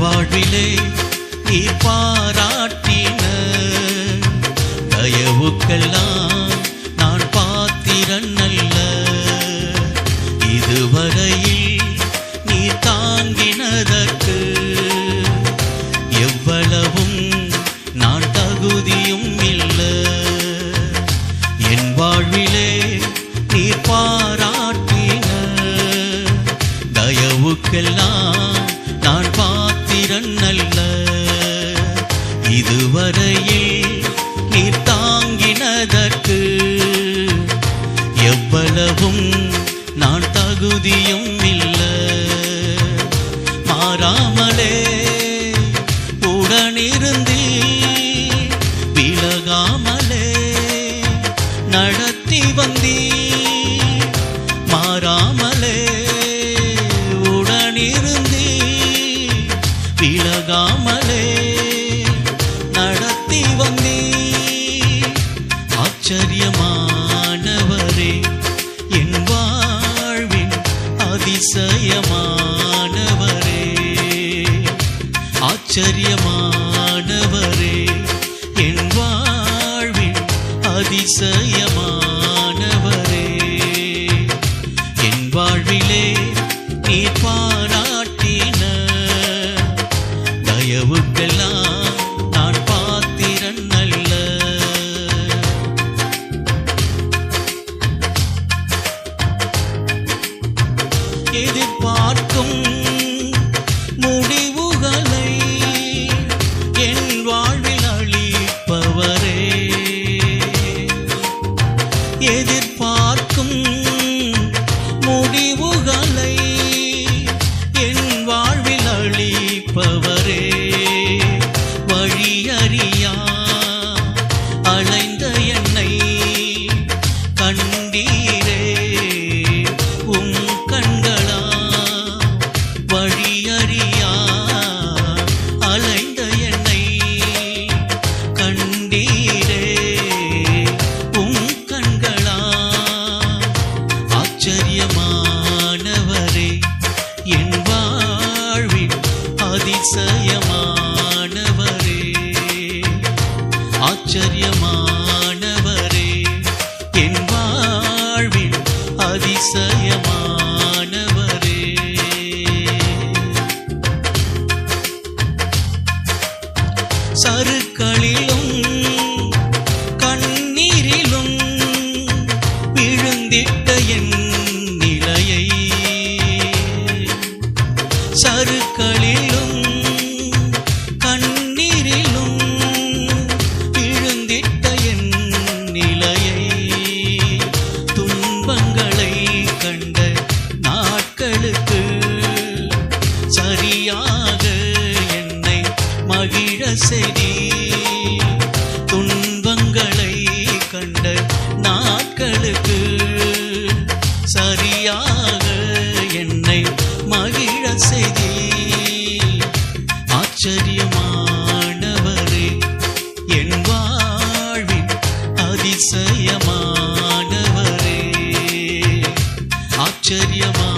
வாழ்விலே நீ பாராட்டின தயவுக்கெல்லாம் விலகாமலே நடத்தி வந்தீ மாறாமலே உடனிருந்தி விலகாமலே நடத்தி வந்தீ ஆச்சரியமானவரே என் வாழ்வின் அதிசயமானவரே. ஆச்சரியமான அதிசயமானவரே என் வாழ்விலே நீ பாராட்டின தயவுக்கெல்லாம் நான் பாத்திரன் அல்ல. எதிர்பார்க்கும் எதிர்பார்க்கும் முடிவுகளை என் வாழ்வில் அளிப்பவரே. வழியறியா அலைந்த என்னை கண்டீரே. உம் கண்களா வழியறியா அலைந்த என்னை கண்டீரே. ஆச்சரியமானவரே என் வாழ்வின் அதிசயமானவரே. சருக்களிலும் சரியாக என்னை மகிழ செய்தி ஆச்சரியமானவரே என் வாழ்வின் அதிசயமானவரே. ஆச்சரியமான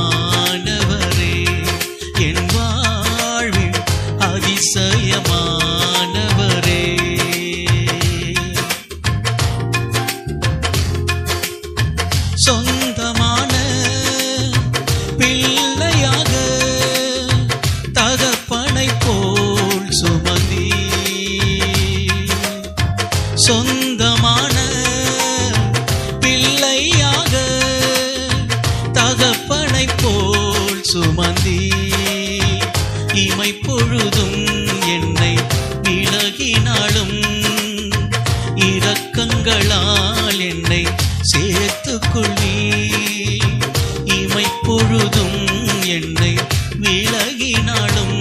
இமை பொழுதும் என்னை விலகினாலும் இரக்கங்களால் என்னை சேர்த்துக்கொள்ளி இமை பொழுதும் என்னை விலகினாலும்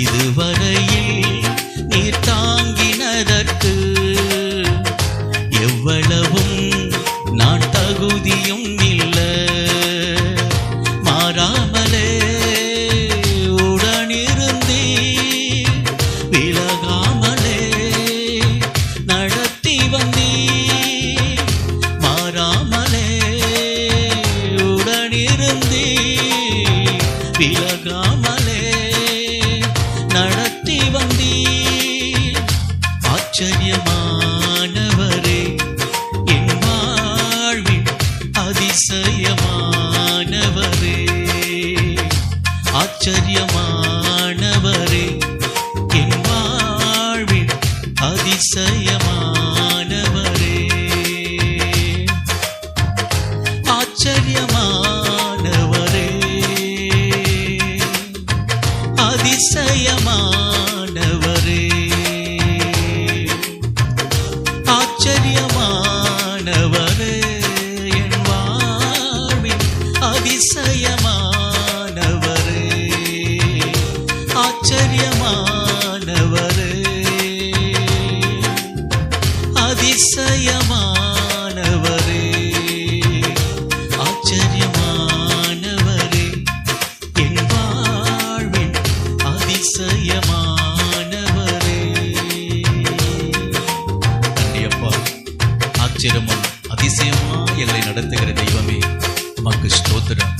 இதுவரையில் நீர் தாங்கினதற்கு எவ்வளவும் நான் தகுதியும் இல்லை. மாறாமலே உடனிருந்தே விலகாமலே நடத்தி விலகா அதிசயமானவரே. ஆச்சரியமானவரே அதிசயமானவரே. ஆச்சரியமானவரே. என் வாழ்வின் அதிசயமானவரே. அப்பா. ஆச்சரியமும் அதிசயமா எங்களை நடத்துகிற தெய்வமே. மக்கு ஸ்தோத்திரம்.